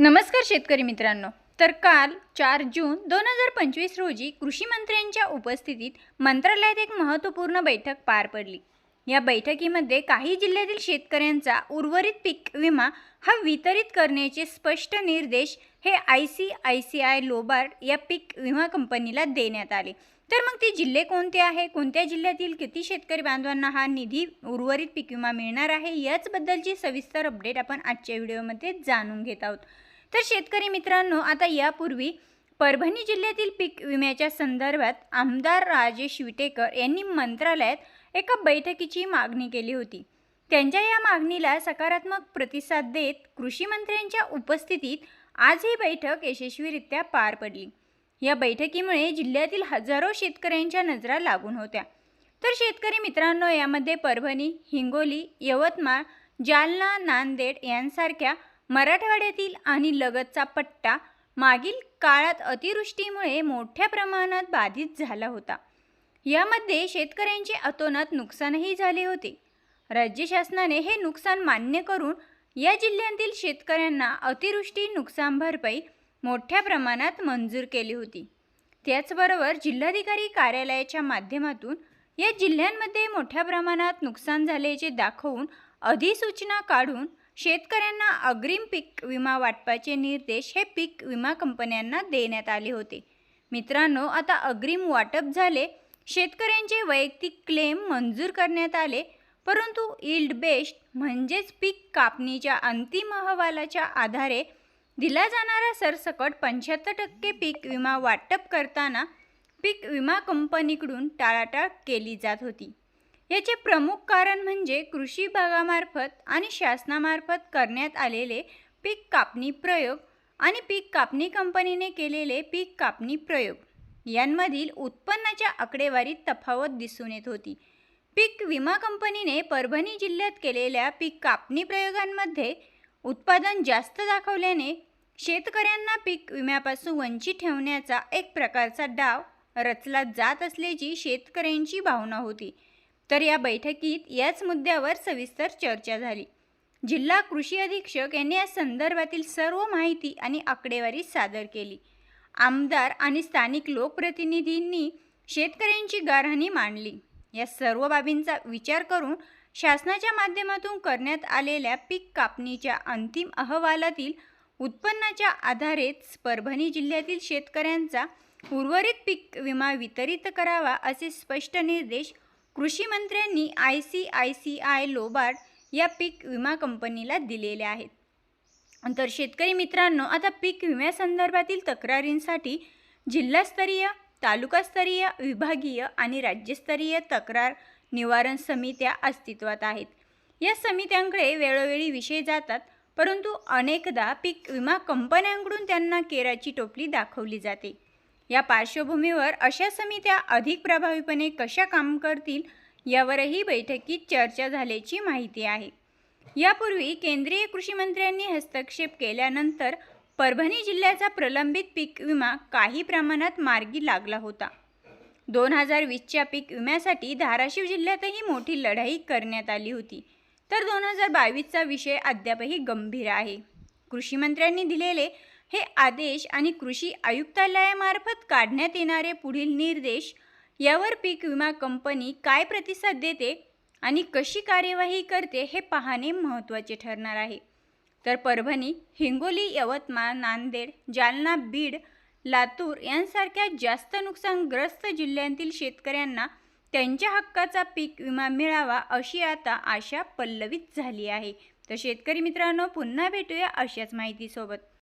नमस्कार शेतकरी मित्रांनो. तर काल चार जून दोन हजार पंचवीस रोजी कृषी मंत्र्यांच्या उपस्थितीत मंत्रालयात एक महत्त्वपूर्ण बैठक पार पडली. या बैठकीमध्ये काही जिल्ह्यातील शेतकऱ्यांचा उर्वरित पीक विमा हा वितरित करण्याचे स्पष्ट निर्देश हे I C I C I Lombard या पीक विमा कंपनीला देण्यात आले. तर मग ते जिल्हे कोणते आहे? कोणत्या जिल्ह्यातील किती शेतकरी बांधवांना हा निधी उर्वरित पीक विमा मिळणार आहे? याचबद्दलची सविस्तर अपडेट आपण आजच्या व्हिडिओमध्ये जाणून घेत आहोत. तर शेतकरी मित्रांनो आता यापूर्वी परभणी जिल्ह्यातील पीक विम्याच्या संदर्भात आमदार राजेश विटेकर यांनी मंत्रालयात एका बैठकीची मागणी केली होती. त्यांच्या या मागणीला सकारात्मक प्रतिसाद देत कृषी मंत्र्यांच्या उपस्थितीत आज ही बैठक यशस्वीरित्या पार पडली. या बैठकीमुळे जिल्ह्यातील हजारो शेतकऱ्यांच्या नजरा लागून होत्या. तर शेतकरी मित्रांनो यामध्ये परभणी हिंगोली यवतमाळ जालना नांदेड यांसारख्या मराठवाड्यातील आणि लगतचा पट्टा मागील काळात अतिवृष्टीमुळे मोठ्या प्रमाणात बाधित झाला होता. यामध्ये शेतकऱ्यांचे अतोनात नुकसानही झाले होते. राज्य शासनाने हे नुकसान मान्य करून या जिल्ह्यातील शेतकऱ्यांना अतिवृष्टी नुकसान भरपाई मोठ्या प्रमाणात मंजूर केली होती. त्याचबरोबर जिल्हाधिकारी कार्यालयाच्या माध्यमातून या जिल्ह्यांमध्ये मोठ्या प्रमाणात नुकसान झाल्याचे दाखवून अधिसूचना काढून शेतकऱ्यांना अग्रिम पीक विमा वाटपाचे निर्देश हे पीक विमा कंपन्यांना देण्यात आले होते. मित्रांनो आता अग्रिम वाटप झाले. शेतकऱ्यांचे वैयक्तिक क्लेम मंजूर करण्यात आले. परंतु इल्ड बेस्ट म्हणजेच पीक कापणीच्या अंतिम अहवालाच्या आधारे दिला जाणारा सरसकट पंच्याहत्तर टक्के पीक विमा वाटप करताना पीक विमा कंपनीकडून टाळाटाळ केली जात होती. याचे प्रमुख कारण म्हणजे कृषी विभागामार्फत आणि शासनामार्फत करण्यात आलेले पीक कापणी प्रयोग आणि पीक कापणी कंपनीने केलेले पीक कापणी प्रयोग. यांमधील उत्पन्नाच्या आकडेवारीत तफावत दिसून येत होती. पीक विमा कंपनीने परभणी जिल्ह्यात केलेल्या पीक कापणी प्रयोगांमध्ये उत्पादन जास्त दाखवल्याने शेतकऱ्यांना पीक विम्यापासून वंचित ठेवण्याचा एक प्रकारचा डाव रचला जात असल्याची शेतकऱ्यांची भावना होती. तर या बैठकीत याच मुद्द्यावर सविस्तर चर्चा झाली. जिल्हा कृषी अधीक्षक यांनी या संदर्भातील सर्व माहिती आणि आकडेवारी सादर केली. आमदार आणि स्थानिक लोकप्रतिनिधींनी शेतकऱ्यांची गारहाणी मांडली. या सर्व बाबींचा विचार करून शासनाच्या माध्यमातून करण्यात आलेल्या पीक कापणीच्या अंतिम अहवालातील उत्पन्नाच्या आधारेच परभणी जिल्ह्यातील शेतकऱ्यांचा उर्वरित पीक विमा वितरित करावा असे स्पष्ट निर्देश कृषी मंत्र्यांनी I C I C I Lombard या पीक विमा कंपनीला दिलेले आहेत. तर शेतकरी मित्रांनो आता पीक विम्यासंदर्भातील तक्रारींसाठी जिल्हास्तरीय तालुकास्तरीय विभागीय आणि राज्यस्तरीय तक्रार निवारण समित्या अस्तित्वात आहेत. या समित्यांकडे वेळोवेळी विषय जातात परंतु अनेकदा पीक विमा कंपन्यांकडून त्यांना केराची टोपली दाखवली जाते. या पार्श्वभूमीवर अशा समित्या अधिक प्रभावीपणे कशा काम करतील यावरही बैठकीत चर्चा झाल्याची माहिती आहे. यापूर्वी केंद्रीय कृषी मंत्र्यांनी हस्तक्षेप केल्यानंतर परभणी जिल्ह्याचा प्रलंबित पीक विमा काही प्रमाणात मार्गी लागला होता. दोन हजार वीसच्या पीक विम्यासाठी धाराशिव जिल्ह्यातही मोठी लढाई करण्यात आली होती. तर दोन हजार बावीसचा विषय अद्यापही गंभीर आहे. कृषीमंत्र्यांनी दिलेले हे आदेश आणि कृषी आयुक्तालयामार्फत काढण्यात येणारे पुढील निर्देश यावर पीक विमा कंपनी काय प्रतिसाद देते आणि कशी कार्यवाही करते हे पाहणे महत्त्वाचे ठरणार आहे. तर परभणी हिंगोली यवतमाळ नांदेड जालना बीड लातूर यांसारख्या जास्त नुकसानग्रस्त जिल्ह्यांतील शेतकऱ्यांना त्यांच्या हक्काचा पीक विमा मिळावा अशी आता आशा पल्लवित झाली आहे. तर शेतकरी मित्रांनो पुन्हा भेटूया अशाच माहितीसोबत.